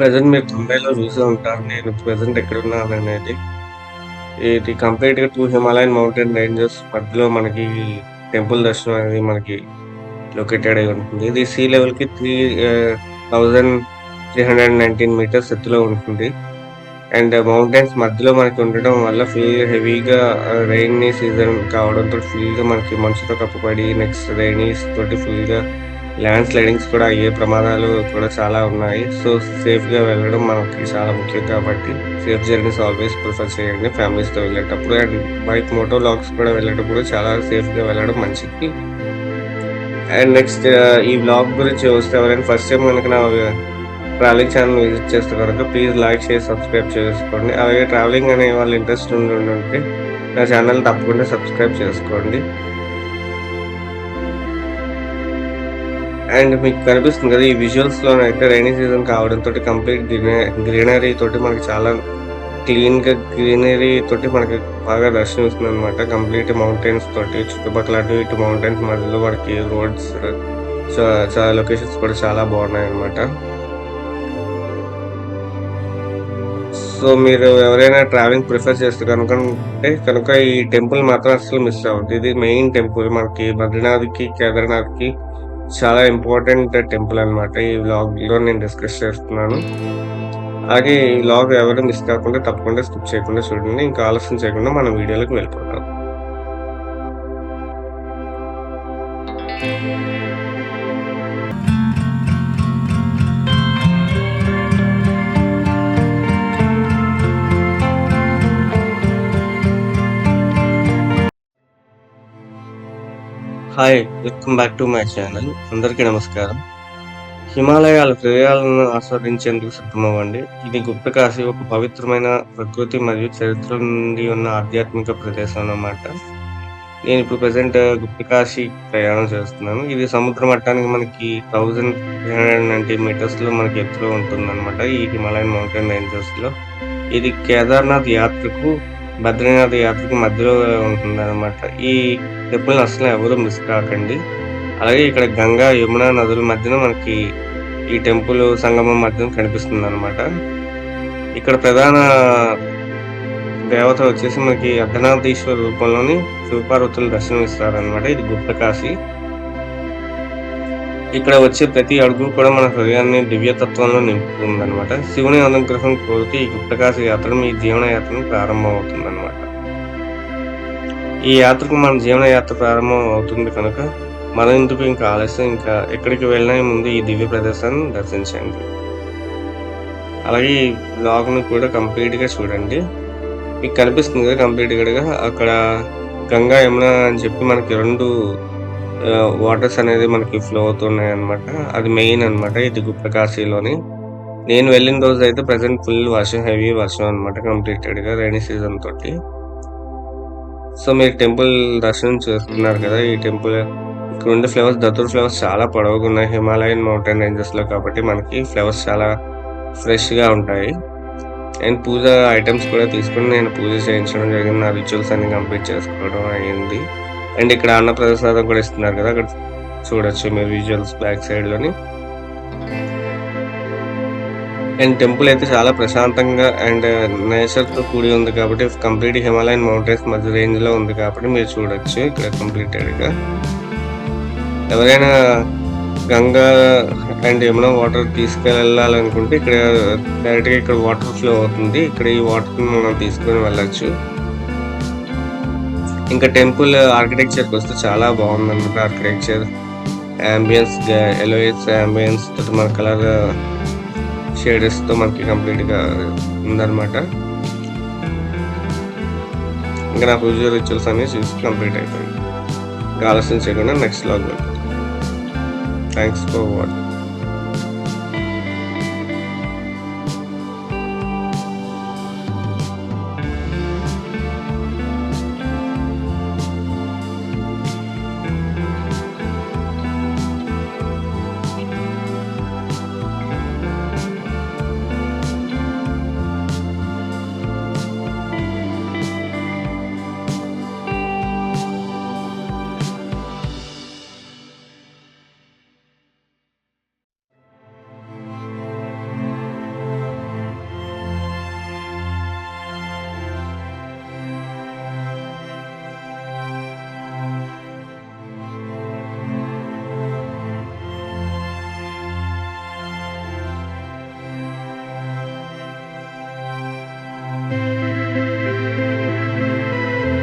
Present మీరు బొంబాయిలో చూసే ఉంటారు. నేను ప్రజెంట్ ఎక్కడున్నాను అనేది. ఇది కంప్లీట్గా టూ హిమాలయన్ మౌంటైన్ రేంజెస్ మధ్యలో మనకి టెంపుల్ దర్శనం అనేది మనకి లొకేటెడ్ అయి ఉంటుంది. ఇది సీ లెవెల్కి three thousand three hundred nineteen metres ఎత్తులో ఉంటుంది. అండ్ మౌంటైన్స్ మధ్యలో మనకి ఉండటం వల్ల ఫుల్ హెవీగా రైనీ సీజన్ కావడంతో ఫుల్గా మనకి మంచుతో కప్పబడి నెక్స్ట్ రైనీస్ తోటి ఫుల్గా ల్యాండ్ స్లైడింగ్స్ కూడా అయ్యే ప్రమాదాలు కూడా చాలా ఉన్నాయి. సో సేఫ్గా వెళ్ళడం మనకి చాలా ముఖ్యం కాబట్టి సేఫ్ జర్నీస్ ఆల్వేస్ ప్రిఫర్ చేయండి. ఫ్యామిలీస్తో వెళ్ళేటప్పుడు అండ్ బైక్ మోటో లాగ్స్ కూడా వెళ్ళేటప్పుడు చాలా సేఫ్గా వెళ్ళడం మంచిది. అండ్ నెక్స్ట్ ఈ బ్లాగ్ గురించి వస్తే ఎవరైనా ఫస్ట్ టైం కనుక నా ట్రావెలింగ్ ఛానల్ విజిట్ చేస్తే కనుక ప్లీజ్ లైక్ చేసి సబ్స్క్రైబ్ చేసుకోండి. అలాగే ట్రావెలింగ్ అనే వాళ్ళు ఇంట్రెస్ట్ ఉండి ఉంటే నా ఛానల్ తప్పకుండా సబ్స్క్రైబ్ చేసుకోండి. అండ్ మీకు కనిపిస్తుంది కదా ఈ విజువల్స్లో అయితే రైనీ సీజన్ కావడంతో కంప్లీట్ గ్రీనరీ తోటి మనకి చాలా క్లీన్గా గ్రీనరీ తోటి మనకి బాగా దర్శనం ఇస్తుంది అనమాట కంప్లీట్ మౌంటైన్స్ తోటి చుట్టుపక్కల అటు ఇటు మౌంటైన్స్ మధ్యలో మనకి రోడ్స్ చాలా లొకేషన్స్ కూడా చాలా బాగున్నాయి అనమాట సో మీరు ఎవరైనా ట్రావెలింగ్ ప్రిఫర్ చేస్తే కనుక అంటే కనుక ఈ టెంపుల్ మాత్రం అసలు మిస్ అవ్వద్దు. ఇది మెయిన్ టెంపుల్ మనకి బద్రీనాథ్కి కేదార్నాథ్కి చాలా ఇంపార్టెంట్ టెంపుల్ అనమాట ఈ వ్లాగ్లో నేను డిస్కస్ చేస్తున్నాను. అలాగే ఈ వ్లాగ్ ఎవరు మిస్ కాకుండా తప్పకుండా స్కిప్ చేయకుండా చూడండి. ఇంకా ఆలస్యం చేయకుండా మనం వీడియోలోకి వెళ్ళిపోతాం hi welcome back to my channel. అందరికీ నమస్కారం. హిమాలయాల హృదయాలను ఆస్వాదించేందుకు సిద్ధమవ్వండి. ఇది గుప్తకాశి ఒక పవిత్రమైన ప్రకృతి మరియు చరిత్ర నుండి ఉన్న ఆధ్యాత్మిక ప్రదేశం అన్నమాట. నేను ఇప్పుడు ప్రజెంట్ గుప్తకాశి ప్రయాణం చేస్తున్నాను. ఇది సముద్ర మట్టానికి మనకి థౌజండ్ త్రీ హండ్రెడ్ నైంటీ మీటర్స్లో మనకి ఎత్తులో ఉంటుంది ఈ హిమాలయన్ మౌంటైన్ రేంజెస్లో. ఇది కేదార్నాథ్ యాత్రకు బద్రీనాథ్ యాత్రకు మధ్యలో ఉంటుంది అనమాట ఈ టెంపుల్ అసలు ఎవరు మిస్ కాకండి. అలాగే ఇక్కడ గంగా యమున నదుల మధ్యన మనకి ఈ టెంపుల్ సంగమం మధ్యన కనిపిస్తుంది అనమాట ఇక్కడ ప్రధాన దేవత వచ్చేసి మనకి అర్ధనాథీశ్వర రూపంలోని శివపార్వతులు దర్శనం ఇస్తారనమాట ఇది గుప్తకాశీ. ఇక్కడ వచ్చే ప్రతి అడుగు కూడా మన హృదయాన్ని దివ్యతత్వంలో నింపుతుంది అనమాట శివుని అనుగ్రహం కోరుతూ ఈ గుప్తకాశ యాత్ర మీ జీవన యాత్రను ప్రారంభం అవుతుంది అనమాట ఈ యాత్రకు మన జీవన యాత్ర ప్రారంభం అవుతుంది కనుక మన ఎందుకు ఇంకా ఆలస్యం? ఇంకా ఎక్కడికి వెళ్ళినా ముందు ఈ దివ్య ప్రదేశాన్ని దర్శించండి. అలాగే ఈ బ్లాగ్ను కూడా కంప్లీట్గా చూడండి. మీకు కనిపిస్తుంది కదా కంప్లీట్గా. అక్కడ గంగా యమున అని చెప్పి మనకి రెండు వాటర్స్ అనేది మనకి ఫ్లో అవుతున్నాయి అనమాట అది మెయిన్ అనమాట ఇది గుప్తకాశీలోని నేను వెళ్ళిన రోజు అయితే ప్రజెంట్ ఫుల్ వర్షం హెవీ వర్షం అనమాట కంప్లీటెడ్గా రైనీ సీజన్ తోటి. సో మీరు టెంపుల్ దర్శనం చేస్తున్నారు కదా ఈ టెంపుల్ ఇక్కడ ఉండే ఫ్లవర్స్ దత్తూర్ ఫ్లవర్స్ చాలా పొడవుగా ఉన్నాయి. హిమాలయన్ మౌంటైన్ రేంజెస్లో కాబట్టి మనకి ఫ్లవర్స్ చాలా ఫ్రెష్గా ఉంటాయి. అండ్ పూజ ఐటమ్స్ కూడా తీసుకుని నేను పూజ చేయించడం జరిగింది. నా రిచువల్స్ అన్ని కంప్లీట్ చేసుకోవడం అయ్యింది అండ్ ఇక్కడ అన్న ప్రసాదం కూడా ఇస్తున్నారు కదా అక్కడ చూడొచ్చు మీరు విజువల్స్ బ్యాక్ సైడ్లోని. అండ్ టెంపుల్ అయితే చాలా ప్రశాంతంగా అండ్ నేచర్తో కూడి ఉంది కాబట్టి కంప్లీట్ హిమాలయన్ మౌంటైన్స్ మధ్య రేంజ్లో ఉంది కాబట్టి మీరు చూడొచ్చు ఇక్కడ కంప్లీటెడ్గా. ఎవరైనా గంగా అండ్ యమున వాటర్ తీసుకెళ్ళాలనుకుంటే ఇక్కడ డైరెక్ట్గా ఇక్కడ వాటర్ ఫ్లో అవుతుంది. ఇక్కడ ఈ వాటర్ మనం తీసుకొని వెళ్ళచ్చు. ఇంకా టెంపుల్ ఆర్కిటెక్చర్కి వస్తే చాలా బాగుంది అనమాట ఆర్కిటెక్చర్ అంబియన్స్ ఎలోయిస్ అంబియన్స్ తోటి మన కలర్ షేడెస్తో మనకి కంప్లీట్గా ఉందన్నమాట. ఇంకా నా పూజ రిచువల్స్ అన్ని చూసి కంప్లీట్ అయిపోయింది ఆలోచన చేయకుండా next log thanks for watching